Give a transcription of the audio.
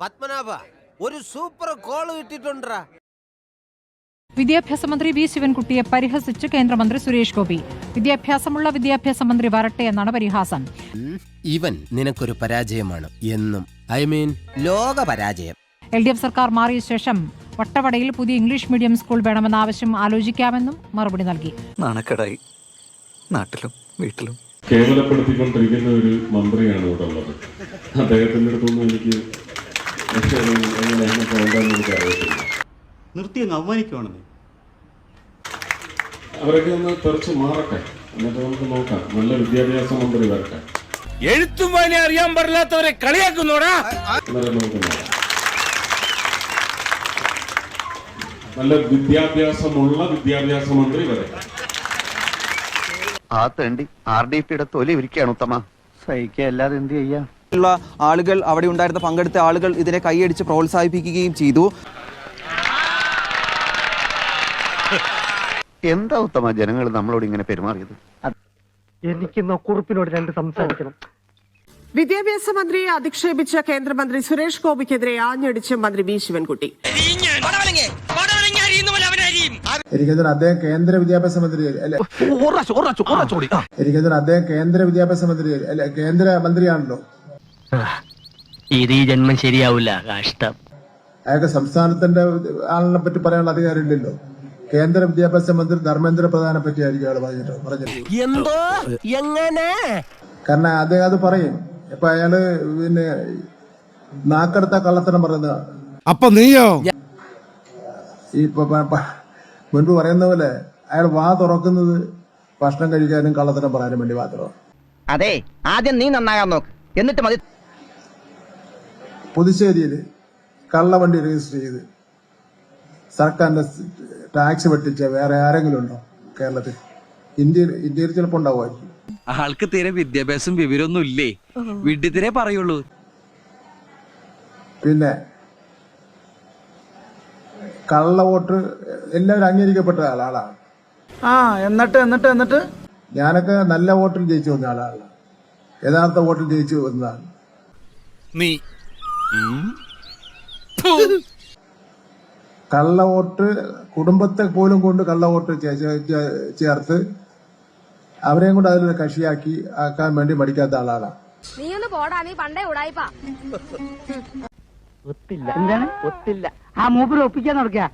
പത്മനാഭ ഒരു super call കിട്ടിട്ടുണ്ടാ വിദ്യാഭ്യാസ മന്ത്രി വി ശിവൻകുട്ടിയെ പരിഹസിച്ച് കേന്ദ്രമന്ത്രി സുരേഷ് ഗോപി. വിദ്യാഭ്യാസമുള്ള വിദ്യാഭ്യാസ മന്ത്രി വരട്ടെ എന്നാണ് പരിഹാസം. ഇവൻ നിനക്കൊരു പരാജയമാണ് എന്നും ഐ മീൻ ലോക പരാജയം. എൽ ഡി എഫ് സർക്കാർ മാറിയ ശേഷം വട്ടവടയിൽ പുതിയ ഇംഗ്ലീഷ് മീഡിയം സ്കൂൾ വേണമെന്ന ആവശ്യം ആലോചിക്കാമെന്നും മറുപടി നൽകി. നാണക്കേടായി. നാട്ടിലും വീട്ടിലും. കേവലപ്പെടുത്തിക്കൊണ്ടിരിക്കുന്ന ഒരു മന്ത്രിയാണ് ഇവിടെ ഉള്ളത്. അദ്ദേഹത്തിന്റെ അടുത്തൊന്നും എനിക്ക് പോകേണ്ടതെന്ന് എനിക്ക് അറിയത്തില്ല നിർത്തി അങ്ങ് അവമാനിക്കുവാണെന്നേ. അവരൊക്കെ ഒന്ന് തെറിച്ച് മാറട്ടെ. എന്നിട്ട് നമുക്ക് നോക്കാം. നല്ല വിദ്യാഭ്യാസ മന്ത്രി വരട്ടെ. എഴുത്തും വായന അറിയാൻ പാടില്ലാത്തവരെ കളിയാക്കുന്നോടാ? അന്നേരം നമുക്ക് നോക്കാം. നല്ല വിദ്യാഭ്യാസമുള്ള വിദ്യാഭ്യാസ മന്ത്രി വരട്ടെ ആ തേണ്ടി ആർ ഡി പിയുടെ തൊലി ഇരിക്കുകയാണ് ഉത്തമ. സഹിക്കുക അല്ലാതെ എന്ത് ചെയ്യാ? ഉള്ള ആളുകൾ അവിടെ ഉണ്ടായിരുന്ന പങ്കെടുത്ത ആളുകൾ ഇതിനെ കൈയടിച്ച് പ്രോത്സാഹിപ്പിക്കുകയും ചെയ്തു. എന്താ ഉത്തമ ജനങ്ങൾ നമ്മളോട് ഇങ്ങനെ പെരുമാറിയത്? വിദ്യാഭ്യാസ മന്ത്രിയെ അധിക്ഷേപിച്ച കേന്ദ്രമന്ത്രി സുരേഷ് ഗോപിക്കെതിരെ ആഞ്ഞടിച്ച് മന്ത്രി വി. ശിവൻകുട്ടി. എനിക്കെതിരെ അദ്ദേഹം കേന്ദ്ര വിദ്യാഭ്യാസ മന്ത്രി അല്ലെ. എനിക്കെതിരെ അദ്ദേഹം കേന്ദ്ര വിദ്യാഭ്യാസ മന്ത്രി അല്ലെ കേന്ദ്ര മന്ത്രിയാണല്ലോ. ഇത് ഈ ജന്മം ശരിയാവില്ല കഷ്ടം. അയാൾക്ക് സംസ്ഥാനത്തിന്റെ ആളിനെ പറ്റി പറയാനുള്ള അധികാരമില്ലല്ലോ കേന്ദ്ര വിദ്യാഭ്യാസ മന്ത്രി ധർമ്മേന്ദ്ര പ്രധാനെ പറ്റി ആയിരിക്കും അയാൾ പറഞ്ഞിട്ട് പറഞ്ഞത്. എന്തോ? എങ്ങനെ? കാരണം അദ്ദേഹം അത് പറയും. ഇപ്പൊ അയാൾ പിന്നെ നാക്കെടുത്ത കള്ളത്തരം പറയുന്ന അപ്പൊ നീയോ? ഇപ്പൊ മുൻപ് പറയുന്ന പോലെ അയാൾ വാ തുറക്കുന്നത് ഭക്ഷണം കഴിക്കാനും കള്ളത്തരം പറയാനും വേണ്ടി മാത്രമാണ്. അതെ ആദ്യം നീ നന്നാകാൻ നോക്ക്. എന്നിട്ട് മതി പുതുശ്ശേരിയിൽ കള്ളവണ്ടി രജിസ്റ്റർ ചെയ്ത് സർക്കാരിന്റെ ടാക്സ് വെട്ടിച്ച വേറെ ആരെങ്കിലും ഉണ്ടോ കേരളത്തിൽ? ഇന്ത്യയിൽ ഇന്ത്യയിൽ ചിലപ്പോൾ ഉണ്ടാവുമായിരിക്കും. ആൾക്ക് തീരെ വിദ്യാഭ്യാസം വിവരമൊന്നും ഇല്ലേ? വിഡ്ഢിത്തിരെ പറയുള്ളൂ. പിന്നെ കള്ള വോട്ട് എല്ലാവരും അംഗീകരിക്കപ്പെട്ട ആളാണ്. ആ എന്നിട്ട് എന്നിട്ട് എന്നിട്ട്? ഞാനൊക്കെ നല്ല വോട്ടിൽ ജയിച്ചു വന്ന ആളാണ്. യഥാർത്ഥ വോട്ടിൽ ജയിച്ചു വന്നതാണ്. നീ കള്ള വോട്ട് കുടുംബത്തെ പോലും കൊണ്ട് കള്ള വോട്ട് ചേർത്ത് അവരെയും കൊണ്ട് അതിലൊരു കക്ഷിയാക്കി ആക്കാൻ വേണ്ടി മടിക്കാത്ത ആളാണ്. നീ ഒന്ന് പോടാ നീ പണ്ടേ ഉടായിപ്പാ. ഒത്തില്ല. എന്താണ്? ഒത്തില്ല. ആ മൂപ്പര് ഒപ്പിക്കാൻ നടക്കുക